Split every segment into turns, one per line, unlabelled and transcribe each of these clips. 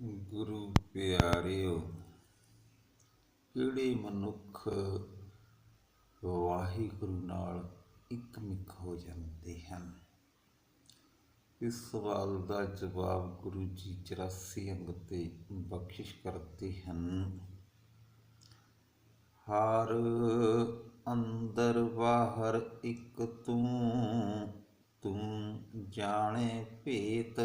ਗੁਰੂ ਪਿਆਰਿਓ ਕਿਹੜੇ ਮਨੁੱਖ ਵਾਹਿਗੁਰੂ ਨਾਲ ਇਕਮਿਕ ਹੋ ਜਾਂਦੇ ਹਨ। ਇਸ ਸਵਾਲ ਦਾ ਜਵਾਬ ਗੁਰੂ ਜੀ 84 ਅੰਗ ਤੇ ਬਖਸ਼ਿਸ਼ ਕਰਦੇ ਹਨ। ਹਰ ਅੰਦਰ ਬਾਹਰ ਇੱਕ ਤੂੰ ਤੂੰ ਜਾਣੇ ਭੇਤ।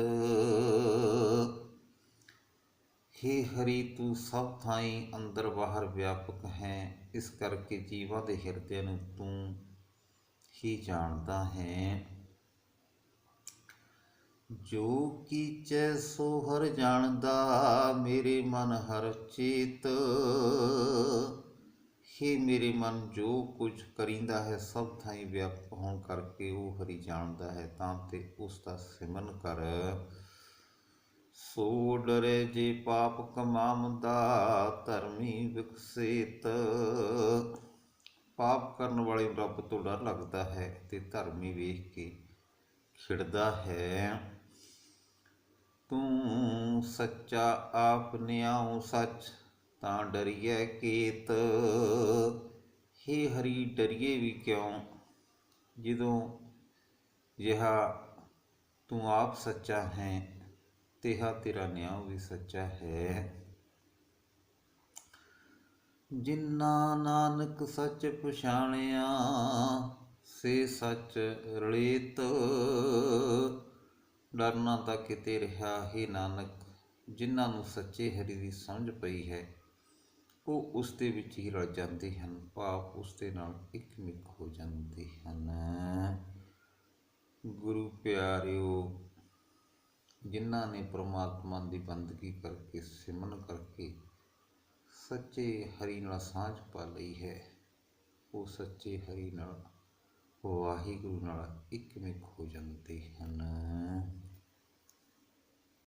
ਹੇ ਹਰੀ, ਤੂੰ ਸਭ ਥਾਈਂ ਅੰਦਰ ਬਾਹਰ ਵਿਆਪਕ ਹੈ, ਇਸ ਕਰਕੇ ਜੀਵਾਂ ਦੇ ਹਿਰਦੇ ਨੂੰ ਤੂੰ ਹੀ ਜਾਣਦਾ ਹੈ। ਜੋ ਕੀਚੈ ਸੋ ਹਰ ਜਾਣਦਾ, ਮੇਰੇ ਮਨ ਹਰ ਚੇਤ। ਹੀ ਮੇਰੇ ਮਨ, ਜੋ ਕੁਝ ਕਰਿੰਦਾ ਹੈ, ਸਭ ਥਾਈਂ ਵਿਆਪਕ ਹੋਣ ਕਰਕੇ ਉਹ ਹਰੀ ਜਾਣਦਾ ਹੈ, ਤਾਂ ਤੇ ਉਸ ਦਾ ਸਿਮਰਨ ਕਰ। ਸੋ ਡਰੇ ਜੇ ਪਾਪ ਕਮਾਮਦਾ ਧਰਮੀ ਵਿਕਸੇਤ। ਪਾਪ ਕਰਨ ਵਾਲੇ ਨੂੰ ਰੱਬ ਤੋਂ ਡਰ ਲੱਗਦਾ ਹੈ ਤੇ ਧਰਮੀ ਵੇਖ ਕੇ ਖਿੜਦਾ ਹੈ। ਤੂੰ ਸੱਚਾ ਆਪ ਨਿਆਉ ਸੱਚ, ਤਾਂ ਡਰੀਏ ਕੀਤ। ਹੇ ਹਰੀ, ਡਰੀਏ ਵੀ ਕਿਉਂ? ਜਦੋਂ ਜਿਹਾ ਤੂੰ ਆਪ ਸੱਚਾ ਹੈ ਤਿਹਾ ਤੇਰਾ ਨਿਆਂ ਵੀ ਸੱਚਾ ਹੈ। ਜਿਨ੍ਹਾਂ ਨਾਨਕ ਸੱਚ ਪਛਾਣਿਆ, ਸੇ ਸੱਚ ਰਲੀਤ। ਡਰਨਾ ਤਾਂ ਕਿਤੇ ਰਿਹਾ ਹੀ ਨਾਨਕ ਜਿਨ੍ਹਾਂ ਨੂੰ ਸੱਚੇ ਹਰੀ ਦੀ ਸਮਝ ਪਈ ਹੈ। ਉਹ ਉਸ ਦੇ ਵਿੱਚ ਹੀ ਰਲ ਜਾਂਦੇ ਹਨ ਭਾਵ ਉਸ ਦੇ ਨਾਲ ਇਕਮਿਕ ਹੋ ਜਾਂਦੇ ਹਨ। ਗੁਰੂ ਪਿਆਰਿਓ ਜਿਨ੍ਹਾਂ ਨੇ ਪ੍ਰਮਾਤਮਾ ਦੀ ਬੰਦਗੀ ਕਰਕੇ, ਸਿਮਰਨ ਕਰਕੇ ਸੱਚੇ ਹਰੀ ਨਾਲ ਸਾਂਝ ਪਾ ਲਈ ਹੈ। ਉਹ ਸੱਚੇ ਹਰੀ ਨਾਲ, ਵਾਹਿਗੁਰੂ ਨਾਲ ਇਕਮਿਕ ਹੋ ਜਾਂਦੇ ਹਨ।